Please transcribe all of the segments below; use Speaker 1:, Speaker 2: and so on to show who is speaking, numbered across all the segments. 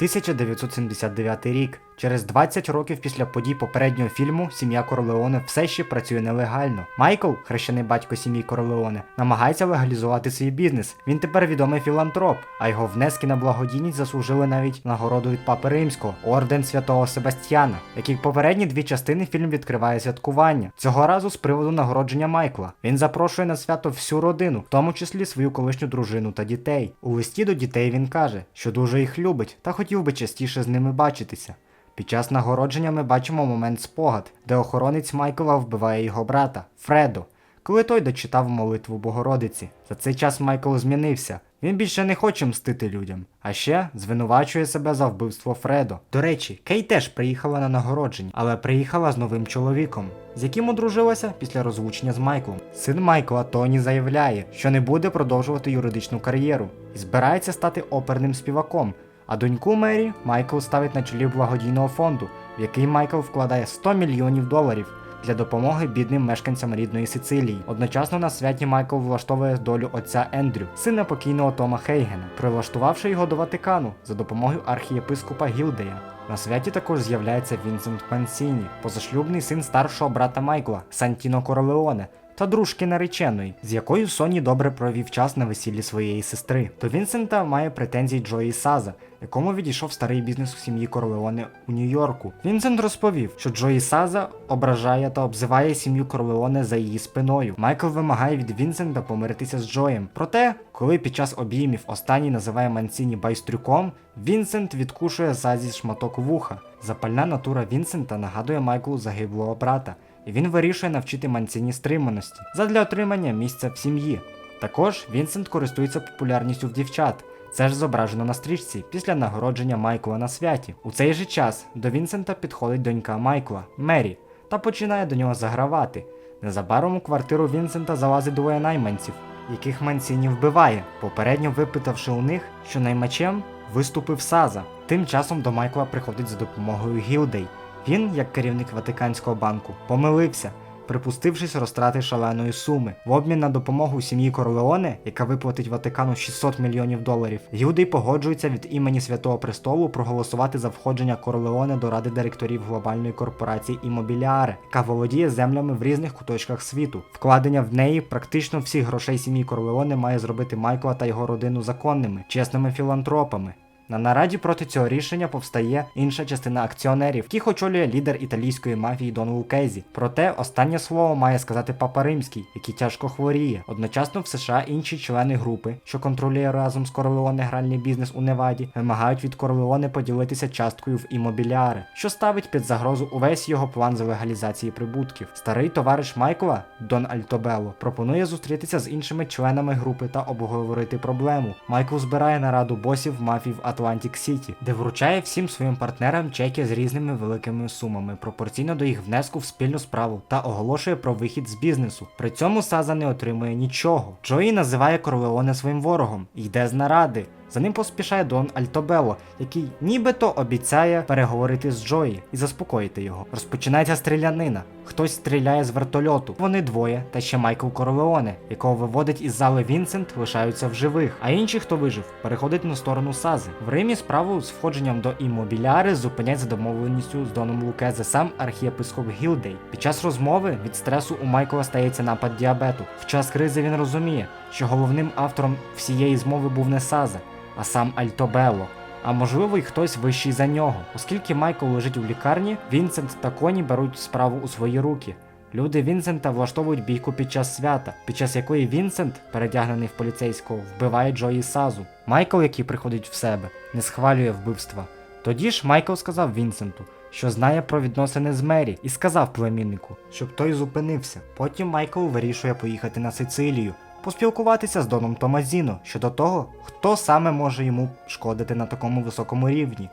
Speaker 1: 1979 рік. Через 20 років після подій попереднього фільму сім'я Корлеоне все ще працює нелегально. Майкл, хрещений батько сім'ї Корлеоне, намагається легалізувати свій бізнес. Він тепер відомий філантроп, а його внески на благодійність заслужили навіть нагороду від Папи Римського, орден святого Себастьяна. Як і попередні дві частини, фільм відкриває святкування. Цього разу з приводу нагородження Майкла. Він запрошує на свято всю родину, в тому числі свою колишню дружину та дітей. У листі до дітей він каже, що дуже їх любить та хотів би частіше з ними бачитися. Під час нагородження ми бачимо момент спогад, де охоронець Майкла вбиває його брата Фредо, коли той дочитав молитву Богородиці. За цей час Майкл змінився. Він більше не хоче мстити людям, а ще звинувачує себе за вбивство Фредо. До речі, Кей теж приїхала на нагородження, але приїхала з новим чоловіком, з яким одружилася після розлучення з Майклом. Син Майкла Тоні заявляє, що не буде продовжувати юридичну кар'єру і збирається стати оперним співаком. А доньку Мері Майкл ставить на чолі благодійного фонду, в який Майкл вкладає 100 мільйонів доларів для допомоги бідним мешканцям рідної Сицилії. Одночасно на святі Майкл влаштовує долю отця Ендрю, сина покійного Тома Хейгена, прилаштувавши його до Ватикану за допомогою архієпископа Гілдея. На святі також з'являється Вінсент Пансіні, позашлюбний син старшого брата Майкла Сантіно Королеоне. Та дружки нареченої, з якою Соні добре провів час на весіллі своєї сестри. До Вінсента має претензії Джої Саза, якому відійшов старий бізнес у сім'ї Корлеоне у Нью-Йорку. Вінсент розповів, що Джої Саза ображає та обзиває сім'ю Корлеоне за її спиною. Майкл вимагає від Вінсента помиритися з Джоєм. Проте, коли під час обіймів останній називає Манціні байстрюком, Вінсент відкушує Сазі шматок вуха. Запальна натура Вінсента нагадує Майклу загиблого брата і він вирішує навчити Манціні стриманості задля отримання місця в сім'ї. Також Вінсент користується популярністю в дівчат. Це ж зображено на стрічці після нагородження Майкла на святі. У цей же час до Вінсента підходить донька Майкла, Мері, та починає до нього загравати. Незабаром у квартиру Вінсента залазить двоє найманців, яких Манціні вбиває, попередньо випитавши у них, що наймачем виступив Саза. Тим часом до Майкла приходить за допомогою Гілдей. Він, як керівник Ватиканського банку, помилився, припустившись розтрати шаленої суми. В обмін на допомогу сім'ї Корлеоне, яка виплатить Ватикану 600 мільйонів доларів, Юдей погоджується від імені Святого Престолу проголосувати за входження Корлеоне до ради директорів глобальної корпорації Імобіліаре, яка володіє землями в різних куточках світу. Вкладення в неї практично всіх грошей сім'ї Корлеоне має зробити Майкла та його родину законними, чесними філантропами. На нараді проти цього рішення повстає інша частина акціонерів, яких очолює лідер італійської мафії Дон Лукезі. Проте останнє слово має сказати Папа Римський, який тяжко хворіє. Одночасно в США інші члени групи, що контролює разом з Корлеоне гральний бізнес у Неваді, вимагають від Корлеоне поділитися часткою в імобіляри, що ставить під загрозу увесь його план з легалізації прибутків. Старий товариш Майкла, Дон Альтобело, пропонує зустрітися з іншими членами групи та обговорити проблему. Майкл збирає нараду босів мафії в Атлантик Сіті, де вручає всім своїм партнерам чеки з різними великими сумами пропорційно до їх внеску в спільну справу та оголошує про вихід з бізнесу. При цьому Саза не отримує нічого. Джої називає Корлеоне своїм ворогом йде з наради. За ним поспішає Дон Альтобело, який нібито обіцяє переговорити з Джої і заспокоїти його. Розпочинається стрілянина. Хтось стріляє з вертольоту. Вони двоє, та ще Майкл Корлеоне, якого виводить із зали Вінсент, лишаються в живих. А інші, хто вижив, переходять на сторону Сази. Римі справу з входженням до імобіляри зупинять за домовленістю з Доном Лукезе сам архієпископ Гілдей. Під час розмови від стресу у Майкла стається напад діабету. В час кризи він розуміє, що головним автором всієї змови був не Саза, а сам Альтобело. А можливо, й хтось вищий за нього. Оскільки Майкл лежить у лікарні, Вінсент та Коні беруть справу у свої руки. Люди Вінсента влаштовують бійку під час свята, під час якої Вінсент, передягнений в поліцейського, вбиває Джої Сазу. Майкл, який приходить в себе, не схвалює вбивства. Тоді ж Майкл сказав Вінсенту, що знає про відносини з Мері, і сказав племіннику, щоб той зупинився. Потім Майкл вирішує поїхати на Сицилію, поспілкуватися з Доном Томазіно щодо того, хто саме може йому шкодити на такому високому рівні.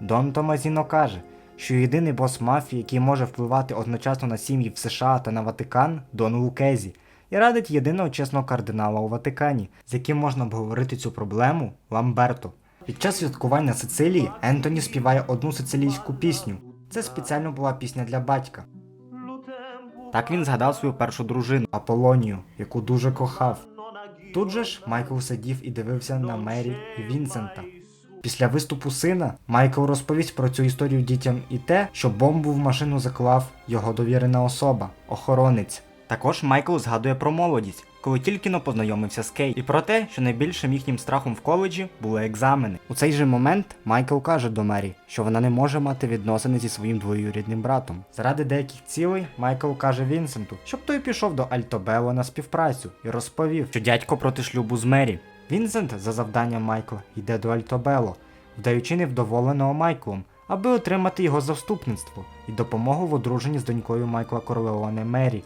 Speaker 1: Дон Томазіно каже, що єдиний бос мафії, який може впливати одночасно на сім'ї в США та на Ватикан, Дон Лукезі, і радить єдиного чесного кардинала у Ватикані, з яким можна обговорити цю проблему Ламберто. Під час святкувань на Сицилії Ентоні співає одну сицилійську пісню. Це спеціально була пісня для батька. Так він згадав свою першу дружину Аполонію, яку дуже кохав. Тут же ж Майкл сидів і дивився на Мері і Вінсента. Після виступу сина Майкл розповість про цю історію дітям і те, що бомбу в машину заклав його довірена особа, охоронець. Також Майкл згадує про молодість, коли тільки но познайомився з Кей, і про те, що найбільшим їхнім страхом в коледжі були екзамени. У цей же момент Майкл каже до Мері, що вона не може мати відносини зі своїм двоюрідним братом. Заради деяких цілей Майкл каже Вінсенту, щоб той пішов до Альтобело на співпрацю і розповів, що дядько проти шлюбу з Мері. Вінсент за завданням Майкла йде до Альтобело, вдаючи невдоволеного Майклом, аби отримати його заступництво і допомогу в одруженні з донькою Майкла Корлеоне Мері.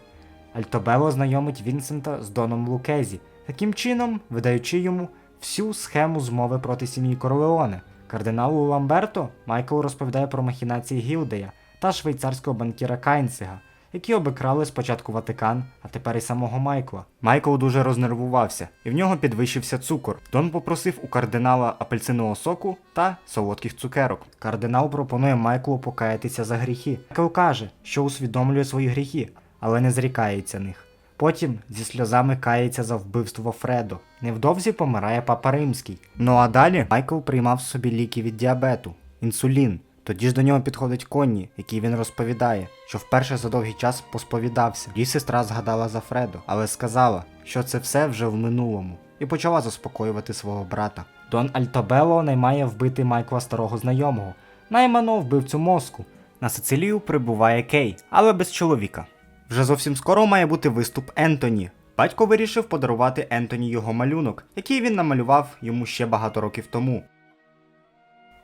Speaker 1: Альтобело знайомить Вінсента з Доном Лукезі, таким чином видаючи йому всю схему змови проти сім'ї Корлеоне. Кардиналу Ламберто Майкл розповідає про махінації Гілдея та швейцарського банкіра Кайнцега, які обикрали спочатку Ватикан, а тепер і самого Майкла. Майкл дуже рознервувався, і в нього підвищився цукор. Дон попросив у кардинала апельсинового соку та солодких цукерок. Кардинал пропонує Майклу покаятися за гріхи. Майкл каже, що усвідомлює свої гріхи, але не зрікається них. Потім зі сльозами кається за вбивство Фредо. Невдовзі помирає папа римський. Ну а далі Майкл приймав собі ліки від діабету, інсулін. Тоді ж до нього підходить Конні, який він розповідає, що вперше за довгий час посповідався. Її сестра згадала за Фредо, але сказала, що це все вже в минулому, і почала заспокоювати свого брата. Дон Альтобело наймає вбити Майкла старого знайомого, наймано вбивцю мозку. На Сицилію прибуває Кей, але без чоловіка. Вже зовсім скоро має бути виступ Ентоні. Батько вирішив подарувати Ентоні його малюнок, який він намалював йому ще багато років тому.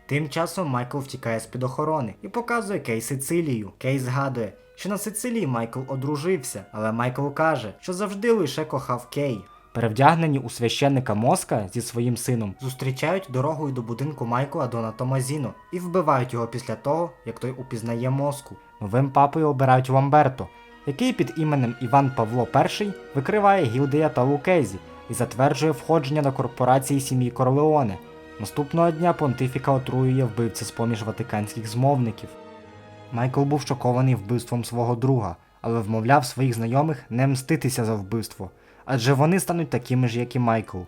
Speaker 1: Тим часом Майкл втікає з-під охорони і показує Кей Сицилію. Кей згадує, що на Сицилії Майкл одружився, але Майкл каже, що завжди лише кохав Кей. Перевдягнені у священника Моска зі своїм сином зустрічають дорогою до будинку Майкла Дона Томазіно і вбивають його після того, як той упізнає мозку. Новим папою обирають Ламберто, який під іменем Іван Павло І викриває Гілдея та Лукезі і затверджує входження до корпорації сім'ї Корлеоне. Наступного дня понтифіка отруює вбивця з поміж ватиканських змовників. Майкл був шокований вбивством свого друга, але вмовляв своїх знайомих не мститися за вбивство, адже вони стануть такими ж, як і Майкл.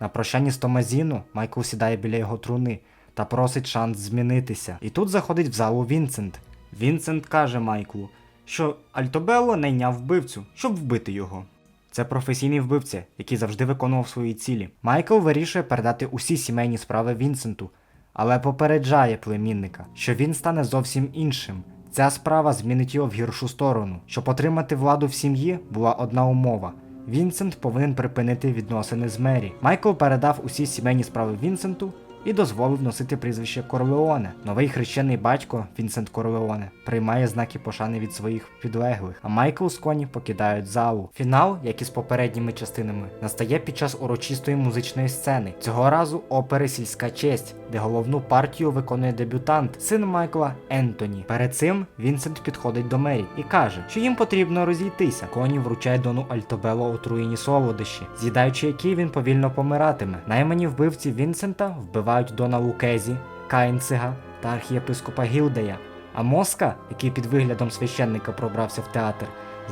Speaker 1: На прощанні з Томазіно Майкл сідає біля його труни та просить шанс змінитися. І тут заходить в залу Вінсент. Вінсент каже Майклу, що Альтобелло найняв вбивцю, щоб вбити його. Це професійний вбивця, який завжди виконував свої цілі. Майкл вирішує передати усі сімейні справи Вінсенту, але попереджає племінника, що він стане зовсім іншим. Ця справа змінить його в гіршу сторону. Щоб отримати владу в сім'ї, була одна умова. Вінсент повинен припинити відносини з Мері. Майкл передав усі сімейні справи Вінсенту і дозволив носити прізвище Корлеоне. Новий хрещений батько Вінсент Корлеоне приймає знаки пошани від своїх підлеглих, а Майкл з Коні покидають залу. Фінал, як і з попередніми частинами, настає під час урочистої музичної сцени. Цього разу опери Сільська честь, де головну партію виконує дебютант, син Майкла Ентоні. Перед цим Вінсент підходить до Мері і каже, що їм потрібно розійтися. Коні вручає Дону Альтобело отруєні солодощі, з'їдаючи які він повільно помиратиме. Наймані вбивці Вінсента вбивають Дона Лукезі, Кайнцега та архієпископа Гілдея. А Моска, який під виглядом священника пробрався в театр,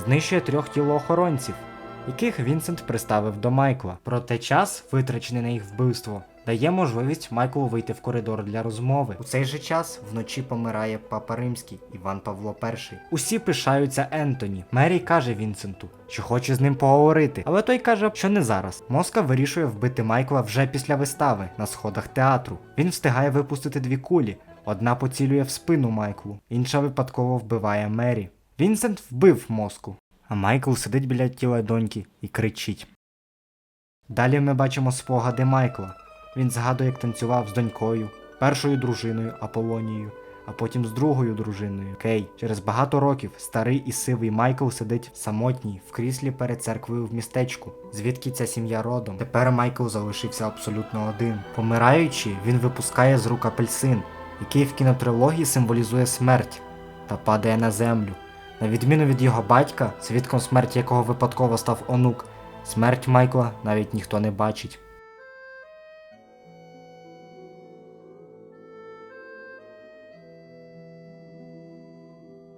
Speaker 1: знищує трьох тілоохоронців, яких Вінсент приставив до Майкла. Проте час, витрачений на їх вбивство, дає можливість Майклу вийти в коридор для розмови. У цей же час вночі помирає папа римський Іван Павло І. Усі пишаються Ентоні. Мері каже Вінсенту, що хоче з ним поговорити, але той каже, що не зараз. Моска вирішує вбити Майкла вже після вистави на сходах театру. Він встигає випустити дві кулі. Одна поцілює в спину Майклу, інша випадково вбиває Мері. Вінсент вбив мозку, а Майкл сидить біля тіла доньки і кричить. Далі ми бачимо спогади Майкла. Він згадує, як танцював з донькою, першою дружиною Аполонією, а потім з другою дружиною Кей. Через багато років старий і сивий Майкл сидить самотній в кріслі перед церквою в містечку, звідки ця сім'я родом. Тепер Майкл залишився абсолютно один. Помираючи, він випускає з рук апельсин, який в кінотрилогії символізує смерть, та падає на землю. На відміну від його батька, свідком смерті якого випадково став онук, смерть Майкла навіть ніхто не бачить.